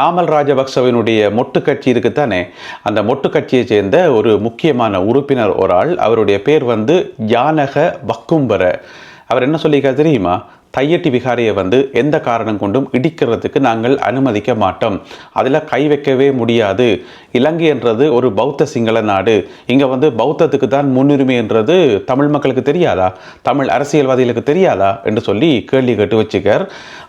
நாமல் ராஜபக்சவினுடைய மொட்டு கட்சி இருக்குத்தானே அந்த மொட்டு கட்சியை சேர்ந்த ஒரு முக்கியமான உறுப்பினர் ஒரு ஆள் அவருடைய பேர் வந்து ஜானக வக்கும்பர. அவர் என்ன சொல்லியிருக்கார் தெரியுமா? தையட்டி விகாரியை வந்து எந்த காரணம் கொண்டும் இடிக்கிறதுக்கு நாங்கள் அனுமதிக்க மாட்டோம். அதில் கை வைக்கவே முடியாது. இலங்கை என்றது ஒரு பௌத்த சிங்கள நாடு. இங்கே வந்து பௌத்தத்துக்கு தான் முன்னுரிமை என்றது தமிழ் மக்களுக்கு தெரியாதா? தமிழ் அரசியல்வாதிகளுக்கு தெரியாதா? என்று சொல்லி கேள்வி கேட்டு வச்சுக்கார்.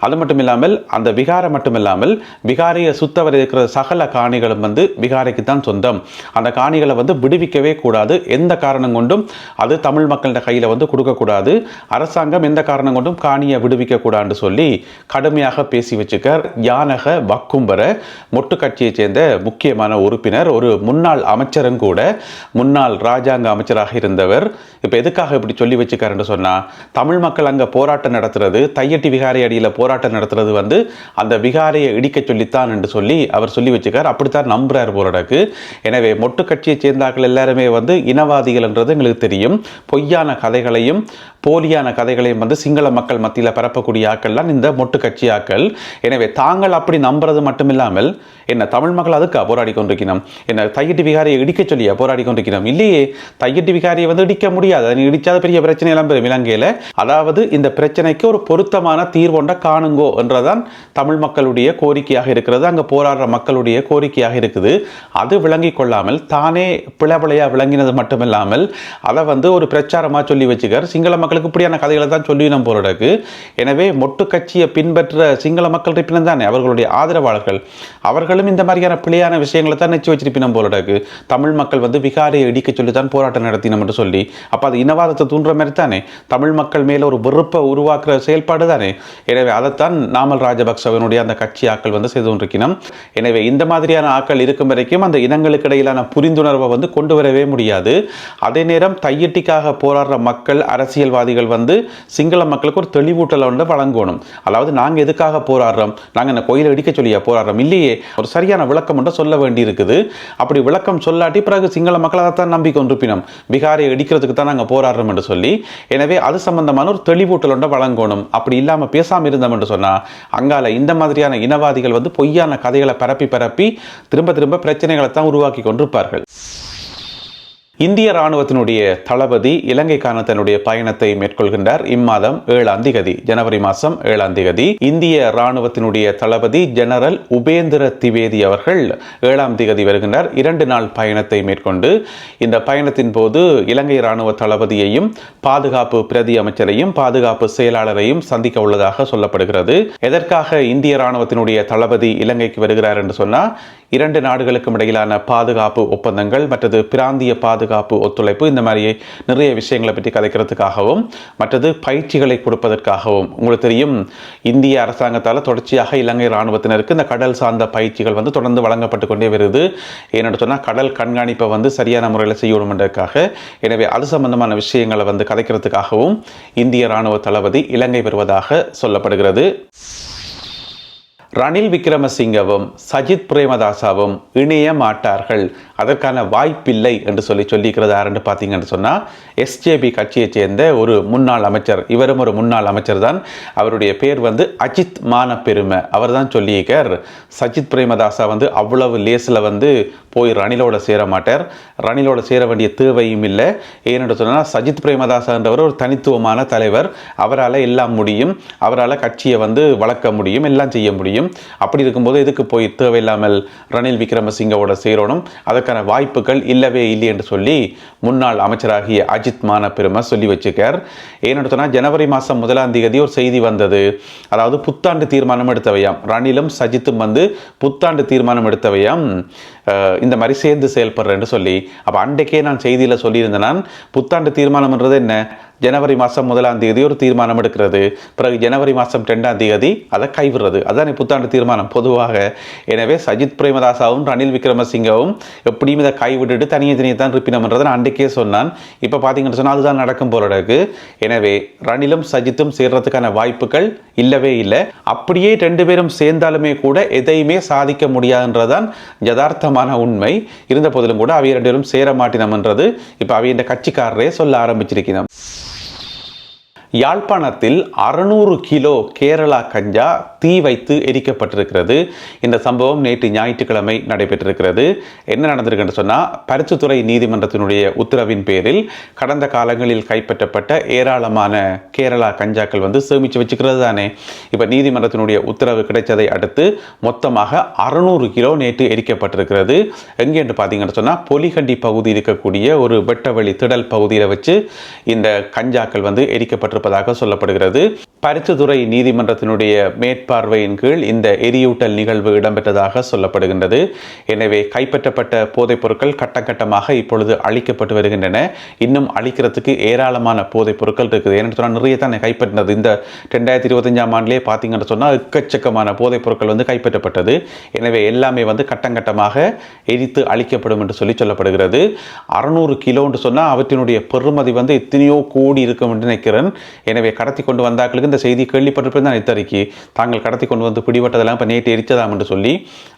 அது மட்டும் இல்லாமல் அந்த விகாரை மட்டும் இல்லாமல் விகாரியை சுத்தவர் இருக்கிற சகல காணிகளும் வந்து விகாரைக்கு தான் சொந்தம். அந்த காணிகளை வந்து விடுவிக்கவே கூடாது. எந்த காரணம் கொண்டும் அது தமிழ் மக்களின் கையில் வந்து கொடுக்கக்கூடாது. அரசாங்கம் எந்த காரணம் கொண்டும் யானையை விடுவிக்க கூடாதுன்னு சொல்லி கடுமையாக பேசி வச்சுக்கார் யானக வக்கும்பர மொட்டு கட்சியைச் சேர்ந்த முக்கியமான உறுப்பினர் ஒரு முன்னாள் அமைச்சரும் கூட முன்னாள் ராஜாங்க அமைச்சராக இருந்தவர். இப்போ எதுக்காக இப்படி சொல்லி வச்சுக்காருன்னு சொன்னால் தமிழ் மக்கள் அங்கே போராட்டம் நடத்துறது தையட்டி விகாரை அடியில் போராட்டம் நடத்துறது வந்து அந்த விகாரையை இடிக்க சொல்லித்தான் என்று சொல்லி அவர் சொல்லி வச்சுக்கார். அப்படித்தான் நம்புறார் போராடக்கு எனவே மொட்டு கட்சியைச் சேர்ந்தார்கள் எல்லாருமே வந்து இனவாதிகள் என்றது எங்களுக்கு தெரியும். பொய்யான கதைகளையும் போலியான கதைகளையும் வந்து சிங்கள மக்கள் மத்தியில் பரப்பக்கூடிய ஆக்கள்லாம் இந்த மொட்டு கட்சி ஆக்கள். எனவே தாங்கள் அப்படி நம்புறது மட்டுமில்லாமல் என்ன தமிழ் மக்கள் அதுக்கா போராடி கொண்டிருக்கணும் என்ன தையிட்டு விகாரியை இடிக்க சொல்லியா போராடி கொண்டிருக்கணும் இல்லையே தையிட்டு விகாரியை வந்து இடிக்க முடியாது. அதை இடிச்சாத பெரிய பிரச்சனை எல்லாம் பெறும் இலங்கையில் அதாவது இந்த பிரச்சனைக்கு ஒரு பொருத்தமான தீர்வொண்ட காணுங்கோ என்றதான் தமிழ் மக்களுடைய கோரிக்கையாக இருக்கிறது. அங்கே போராடுற மக்களுடைய கோரிக்கையாக இருக்குது. அது விளங்கி கொள்ளாமல் தானே பிளபிளையா விளங்கினது மட்டுமில்லாமல் அதை வந்து ஒரு பிரச்சாரமாக சொல்லி வச்சுக்கார். சிங்கள மக்களுக்கு இப்படியான கதைகளை தான் சொல்லி நம்ம போராடக்கு எனவே மொட்டு கட்சியை பின்பற்ற சிங்கள மக்கள் இருப்பினம் தானே அவர்களுடைய ஆதரவாளர்கள். அவர்களும் இந்த மாதிரியான பிழையான விஷயங்களை தான் நிச்சயம் வச்சிருப்பினம் போராடக்கு தமிழ் மக்கள் வந்து விகாரியை இடிக்க சொல்லி தான் போராட்டம் நடத்தினோம் என்று சொல்லி அப்போ அது இனவாதத்தை தூண்டுற மாதிரி தானே? தமிழ் மக்கள் மேலே ஒரு வெறுப்பை உருவாக்குற செயல்பாடு தானே? எனவே அதைத்தான் நாமல் ராஜபக்சவனுடைய அந்த கட்சி ஆக்கள் வந்து செய்து கொண்டிருக்கணும் எனவே இந்த மாதிரியான ஆக்கள் இருக்கும் வரைக்கும் அந்த இனங்களுக்கு இடையிலான புரிந்துணர்வை வந்து கொண்டு வரவே முடியாது. அதே நேரம் தையட்டிக்காக போராடுற மக்கள் அரசியல்வாதிகள் வந்து சிங்கள மக்களுக்கு ஒரு தெளிவு நினைவூட்டலை வந்து வழங்கணும். அதாவது நாங்கள் எதுக்காக போராடுறோம்? நாங்கள் இந்த கோயிலை இடிக்க சொல்லியா போராடுறோம்? இல்லையே. ஒரு சரியான விளக்கம் மட்டும் சொல்ல வேண்டி இருக்குது அப்படி விளக்கம் சொல்லாட்டி பிறகு சிங்கள மக்கள் தான் நம்பிக்கை கொண்டிருப்பினோம். பீகாரை இடிக்கிறதுக்கு தான் நாங்கள் போராடுறோம் என்று சொல்லி. எனவே அது சம்பந்தமான ஒரு தெளிவூட்டல் ஒன்றை வழங்கணும். அப்படி இல்லாமல் பேசாமல் இருந்தோம் என்று சொன்னால் அங்கால இந்த மாதிரியான இனவாதிகள் வந்து பொய்யான கதைகளை பரப்பி பரப்பி திரும்ப திரும்ப பிரச்சனைகளை தான் உருவாக்கி கொண்டிருப்பார்கள். இந்திய ராணுவத்தினுடைய தளபதி இலங்கைக்கான தன்னுடைய பயணத்தை மேற்கொள்கின்றார். இம்மாதம் ஏழாம் திகதி ஜனவரி மாதம் ஏழாம் திகதி. இந்திய ராணுவத்தினுடைய தளபதி ஜெனரல் உபேந்திர திவேதி அவர்கள் ஏழாம் திகதி வருகின்றார். இரண்டு நாள் பயணத்தை மேற்கொண்டு இந்த பயணத்தின் போது இலங்கை ராணுவ தளபதியையும் பாதுகாப்பு பிரதி அமைச்சரையும் பாதுகாப்பு செயலாளரையும் சந்திக்க உள்ளதாக சொல்லப்படுகிறது. எதற்காக இந்திய ராணுவத்தினுடைய தளபதி இலங்கைக்கு வருகிறார் என்று சொன்னால் இரண்டு நாடுகளுக்கும் இடையிலான பாதுகாப்பு ஒப்பந்தங்கள் மற்றது பிராந்திய பாதுகாப்பு ஒத்துழைப்பு இந்த மாதிரி நிறைய விஷயங்களை பற்றி கதைக்கிறதுக்காகவும் மற்றது பயிற்சிகளை கொடுப்பதற்காகவும். உங்களுக்கு தெரியும் இந்திய அரசாங்கத்தால் தொடர்ச்சியாக இலங்கை இராணுவத்தினருக்கு இந்த கடல் சார்ந்த பயிற்சிகள் வந்து தொடர்ந்து வழங்கப்பட்டு கொண்டே வருது. ஏன்னு சொன்னால் கடல் கண்காணிப்பை வந்து சரியான முறையில் செய்யணும் என்றதுக்காக எனவே அது சம்பந்தமான விஷயங்களை வந்து கதைக்கிறதுக்காகவும் இந்திய இராணுவ தளபதி இலங்கை வருவதாக சொல்லப்படுகிறது. ரணில் விக்ரமசிங்கவும் சஜித் பிரேமதாசாவும் இணைய மாட்டார்கள். அதற்கான வாய்ப்பில்லை என்று சொல்லி சொல்லிக்கிறது யாருன்னு பார்த்தீங்கன்னு சொன்னால் எஸ்ஜேபி கட்சியைச் சேர்ந்த ஒரு முன்னாள் அமைச்சர் இவரும் ஒரு முன்னாள் அமைச்சர் தான் அவருடைய பேர் வந்து அஜித் மான பெருமை அவர் தான் சொல்லியிருக்கார் சஜித் பிரேமதாசா வந்து அவ்வளவு லேஸில் வந்து போய் ரணிலோட சேர மாட்டார். ரணிலோட சேர வேண்டிய தேவையும் இல்லை. ஏன்னு சொன்னால் சஜித் பிரேமதாசான்றவர் ஒரு தனித்துவமான தலைவர். அவரால் எல்லாம் முடியும். அவரால் கட்சியை வந்து வளர்க்க முடியும் எல்லாம் செய்ய முடியும். அப்படி இருக்கும்போது எதுக்கு போய் தேவையில்லாமல் ரணில் விக்ரமசிங்கவோட சேரணும்? அதற்கான வாய்ப்புகள் இல்லவே இல்லை என்று சொல்லி முன்னாள் அமைச்சராகிய அஜித் மான பெருமை சொல்லி வச்சுக்கார் ஏன்னு ஜனவரி மாதம் முதலாம் தேதி ஒரு செய்தி வந்தது. அதாவது புத்தாண்டு தீர்மானம் எடுத்தவையாம். ரணிலும் சஜித்தும் வந்து புத்தாண்டு தீர்மானம் எடுத்தவையாம். இந்த மாதிரி சேர்ந்து செயல்படுறேன்னு சொல்லி அப்போ அன்றைக்கே நான் செய்தியில் சொல்லியிருந்தேன் நான் புத்தாண்டு தீர்மானம்ன்றது என்ன? ஜனவரி மாதம் முதலாம் தேதி ஒரு தீர்மானம் எடுக்கிறது. பிறகு ஜனவரி மாதம் ரெண்டாம் தேதி அதை கைவிடுறது. அதான் புத்தாண்டு தீர்மானம். பொதுவாக எனவே சஜித் பிரேமதாசாவும் ரணில் விக்ரமசிங்கவும் எப்படியும் இதை கைவிட்டுட்டு தனியே தனியே தான் இருப்பினம்ன்றதை நான் அன்றைக்கே சொன்னான். இப்போ பார்த்தீங்கன்னு சொன்னால் அதுதான் நடக்கும் போலடக்கு எனவே ரணிலும் சஜித்தும் சேர்றதுக்கான வாய்ப்புகள் இல்லவே இல்லை. அப்படியே ரெண்டு பேரும் சேர்ந்தாலுமே கூட எதையுமே சாதிக்க முடியாதுன்றதான் யதார்த்தமான உண்மை இருந்த போதிலும் கூட அவைய ரெண்டு பேரும் சேர மாட்டினம்ன்றது இப்போ அவைய கட்சிக்காரரே சொல்ல ஆரம்பிச்சிருக்கிறோம் யாழ்ப்பாணத்தில் அறுநூறு கிலோ கேரளா கஞ்சா தீ வைத்து எரிக்கப்பட்டிருக்கிறது. இந்த சம்பவம் நேற்று ஞாயிற்றுக்கிழமை நடைபெற்றிருக்கிறது. என்ன நடந்திருக்குன்னு சொன்னால் பரிசுத்துறை நீதிமன்றத்தினுடைய உத்தரவின் பேரில் கடந்த காலங்களில் கைப்பற்றப்பட்ட ஏராளமான கேரளா கஞ்சாக்கள் வந்து சேமித்து வச்சுக்கிறது தானே. இப்போ நீதிமன்றத்தினுடைய உத்தரவு கிடைச்சதை அடுத்து மொத்தமாக அறுநூறு கிலோ நேற்று எரிக்கப்பட்டிருக்கிறது. எங்கே என்று பார்த்தீங்கன்னு சொன்னால் பொலிகண்டி பகுதி இருக்கக்கூடிய ஒரு வெட்டவெளி திடல் பகுதியில் வச்சு இந்த கஞ்சாக்கள் வந்து எரிக்கப்பட்டிருப்பதாக சொல்லப்படுகிறது. பரிசுத்துறை நீதிமன்றத்தினுடைய மேற்பார்வையின் கீழ் இந்த எரியூட்டல் நிகழ்வு இடம்பெற்றதாக சொல்லப்படுகின்றது. எனவே கைப்பற்றப்பட்ட போதைப் பொருட்கள் கட்டம் கட்டமாக இப்பொழுது அழிக்கப்பட்டு வருகின்றன. இன்னும் அழிக்கிறதுக்கு ஏராளமான போதைப் பொருட்கள் இருக்குது. ஏன்னு சொன்னால் நிறைய தான் கைப்பற்றினது. இந்த ரெண்டாயிரத்தி இருபத்தஞ்சாம் ஆண்டிலே பார்த்தீங்கன்னு சொன்னால் எக்கச்சக்கமான போதைப் பொருட்கள் வந்து கைப்பற்றப்பட்டது. எனவே எல்லாமே வந்து கட்டம் கட்டமாக எரித்து அழிக்கப்படும் என்று சொல்லி சொல்லப்படுகிறது. அறுநூறு கிலோன்னு சொன்னால் அவற்றினுடைய பெறுமதி வந்து எத்தனையோ கோடி இருக்கும் என்று நினைக்கிறேன். எனவே கடத்தி கொண்டு வந்தாக்களுக்கு இந்த செய்தி கேள்விப்பட்டிருப்பது தான் தாங்கள் கடத்தி கொண்டு வந்து பிடிபட்டதெல்லாம் இப்போ நேற்று எரிச்சதாம் என்று சொல்லி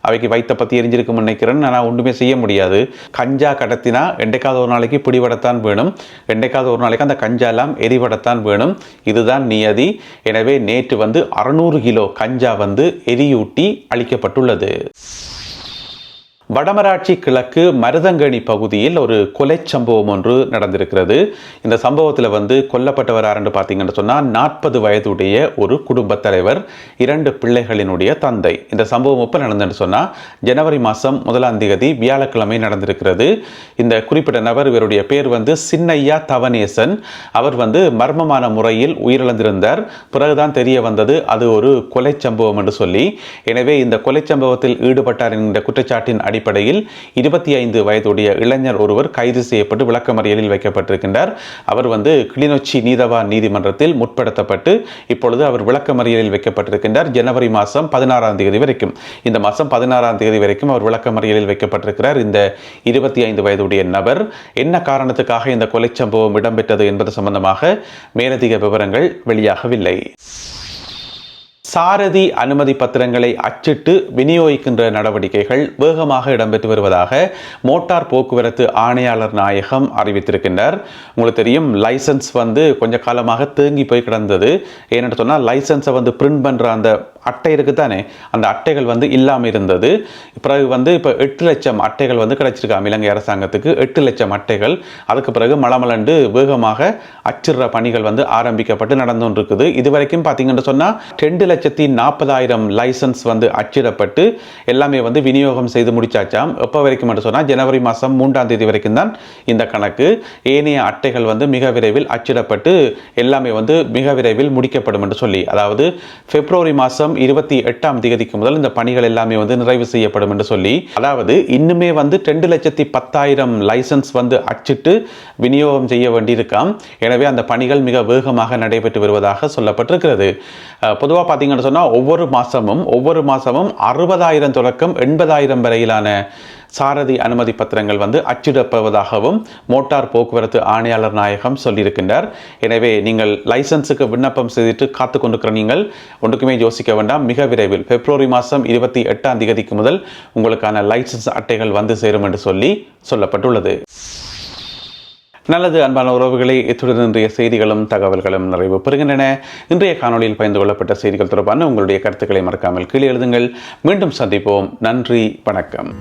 அவைக்கு வைத்த பற்றி எரிஞ்சிருக்கும் நினைக்கிறேன். நான் ஒன்றுமே செய்ய முடியாது. கஞ்சா கடத்தினா என்றைக்காவது ஒரு நாளைக்கு பிடிபடத்தான் வேணும். என்றைக்காவது ஒரு நாளைக்கு அந்த கஞ்சாலாம் எரிபடத்தான் வேணும். இதுதான் நியதி. எனவே நேற்று வந்து அறுநூறு கிலோ கஞ்சா வந்து எரியூட்டி அளிக்கப்பட்டுள்ளது. வடமராட்சி கிழக்கு மருதங்கணி பகுதியில் ஒரு கொலை சம்பவம் ஒன்று நடந்திருக்கிறது. இந்த சம்பவத்தில் வந்து கொல்லப்பட்டவர் யாருன்னு பார்த்தீங்கன்னு சொன்னால் நாற்பது வயதுடைய ஒரு குடும்பத் தலைவர் இரண்டு பிள்ளைகளினுடைய தந்தை. இந்த சம்பவம் எப்போ நடந்துன்னு சொன்னால் ஜனவரி மாதம் முதலாம் தேதி வியாழக்கிழமை நடந்திருக்கிறது. இந்த குறிப்பிட்ட நபர் இவருடைய பேர் வந்து சின்னையா தவனேசன் அவர் வந்து மர்மமான முறையில் உயிரிழந்திருந்தார். பிறகுதான் தெரிய வந்தது அது ஒரு கொலை சம்பவம் என்று சொல்லி. எனவே இந்த கொலை சம்பவத்தில் ஈடுபட்டார் என்கிற குற்றச்சாட்டின் அடிப்படையில் இருபத்தி ஐந்து வயதுடைய இளைஞர் ஒருவர் கைது செய்யப்பட்டு விளக்கமறியலில் வைக்கப்பட்டிருக்கின்றார். அவர் வந்து கிளிநொச்சி நீதவான் நீதிமன்றத்தில் முற்படுத்தப்பட்டு இப்பொழுது அவர் விளக்கமறியலில் வைக்கப்பட்டிருக்கின்றார். ஜனவரி மாதம் பதினாறாம் தேதி வரைக்கும். இந்த மாதம் பதினாறாம் தேதி வரைக்கும் அவர் விளக்கமறியலில் வைக்கப்பட்டிருக்கிறார். இந்த இருபத்தி ஐந்து வயதுடைய நபர் என்ன காரணத்துக்காக இந்த கொலை சம்பவம் இடம்பெற்றது என்பது சம்பந்தமாக மேலதிக விவரங்கள் வெளியாகவில்லை. சாரதி அனுமதி பத்திரங்களை அச்சிட்டு விநியோகிக்கின்ற நடவடிக்கைகள் வேகமாக இடம்பெற்று வருவதாக மோட்டார் போக்குவரத்து ஆணையாளர் நாயகம் அறிவித்திருக்கின்றார். உங்களுக்கு தெரியும் லைசன்ஸ் வந்து கொஞ்ச காலமாக தேங்கி போய் கிடந்தது. ஏன்னு சொன்னால் லைசன்ஸை வந்து பிரிண்ட் பண்ணுற அந்த அட்டை இருக்குது தானே அந்த அட்டைகள் வந்து இல்லாமல் இருந்தது. பிறகு வந்து இப்போ எட்டு லட்சம் அட்டைகள் வந்து கிடச்சிருக்காங்க இலங்கை அரசாங்கத்துக்கு. எட்டு லட்சம் அட்டைகள். அதுக்கு பிறகு மலமலண்டு வேகமாக அச்சிடுற பணிகள் வந்து ஆரம்பிக்கப்பட்டு நடந்து இருக்குது இது வரைக்கும் பார்த்தீங்கன்னு சொன்னால் ரெண்டு லட்சத்தி நாற்பதாயிரம் லைசன்ஸ் வந்து அச்சிடப்பட்டு எல்லாமே வந்து விநியோகம் செய்து முடிச்சாச்சாம். எப்போ வரைக்கும் சொன்னால் ஜனவரி மாதம் மூன்றாம் தேதி வரைக்கும் தான் இந்த கணக்கு. ஏனைய அட்டைகள் வந்து மிக விரைவில் அச்சிடப்பட்டு எல்லாமே வந்து மிக விரைவில் முடிக்கப்படும் என்று சொல்லி அதாவது பிப்ரவரி மாதம் இருபத்தி எட்டாம் தேதிக்கு முதல் இந்த பணிகள் எல்லாமே வந்து நிறைவு செய்யப்படும் என்று சொல்லி அதாவது இன்னுமே வந்து ரெண்டு லட்சத்தி பத்தாயிரம் லைசன்ஸ் வந்து அச்சிட்டு விநியோகம் செய்ய வேண்டியிருக்காம். எனவே அந்த பணிகள் மிக வேகமாக நடைபெற்று வருவதாக சொல்லப்பட்டிருக்கிறது. பொதுவாக பார்த்தீங்கன்னு சொன்னால் ஒவ்வொரு மாதமும் ஒவ்வொரு மாதமும் அறுபதாயிரம் தொடக்கம் எண்பதாயிரம் வரையிலான சாரதி அனுமதி பத்திரங்கள் வந்து அச்சிடப்படுவதாகவும் மோட்டார் போக்குவரத்து ஆணையாளர் நாயகம் சொல்லியிருக்கின்றார். எனவே நீங்கள் லைசன்ஸுக்கு விண்ணப்பம் செய்துட்டு காத்து கொண்டிருக்கிற நீங்கள் ஒன்றுக்குமே யோசிக்க வேண்டாம். மிக விரைவில் பிப்ரவரி மாதம் இருபத்தி எட்டாம் தேதிக்கு முதல் உங்களுக்கான லைசன்ஸ் அட்டைகள் வந்து சேரும் என்று சொல்லி சொல்லப்பட்டுள்ளது. நல்லது அன்பான உறவுகளை இத்துடன் இன்றைய செய்திகளும் தகவல்களும் நிறைவு பெறுகின்றன. இன்றைய காணொலியில் பயந்து கொள்ளப்பட்ட செய்திகள் தொடர்பான உங்களுடைய கருத்துக்களை மறக்காமல் கீழே எழுதுங்கள். மீண்டும் சந்திப்போம். நன்றி வணக்கம்.